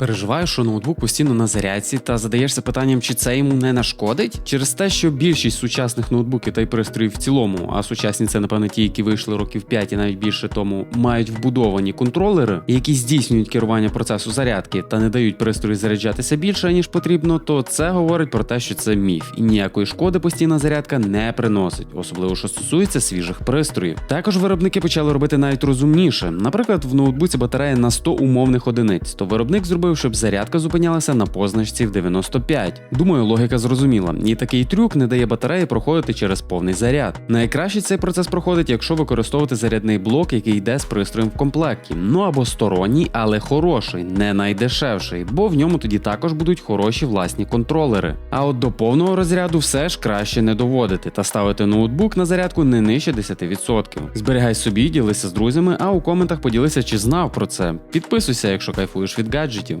Переживаєш, що ноутбук постійно на зарядці та задаєшся питанням, чи це йому не нашкодить? Через те, що більшість сучасних ноутбуків та й пристроїв в цілому, а сучасні це напевно ті, які вийшли років 5 і навіть більше тому, мають вбудовані контролери, які здійснюють керування процесу зарядки та не дають пристрою заряджатися більше ніж потрібно, то це говорить про те, що це міф, і ніякої шкоди постійна зарядка не приносить, особливо що стосується свіжих пристроїв. Також виробники почали робити навіть розумніше. Наприклад, в ноутбуці батарея на 100 умовних одиниць, то виробник зробив, щоб зарядка зупинялася на позначці в 95. Думаю, логіка зрозуміла. І такий трюк не дає батареї проходити через повний заряд. Найкраще цей процес проходить, якщо використовувати зарядний блок, який йде з пристроєм в комплекті. Ну або сторонній, але хороший, не найдешевший, бо в ньому тоді також будуть хороші власні контролери. А от до повного розряду все ж краще не доводити та ставити ноутбук на зарядку не нижче 10%. Зберігай собі, ділися з друзями, а у коментах поділися, чи знав про це. Підписуйся, якщо кайфуєш від гаджетів.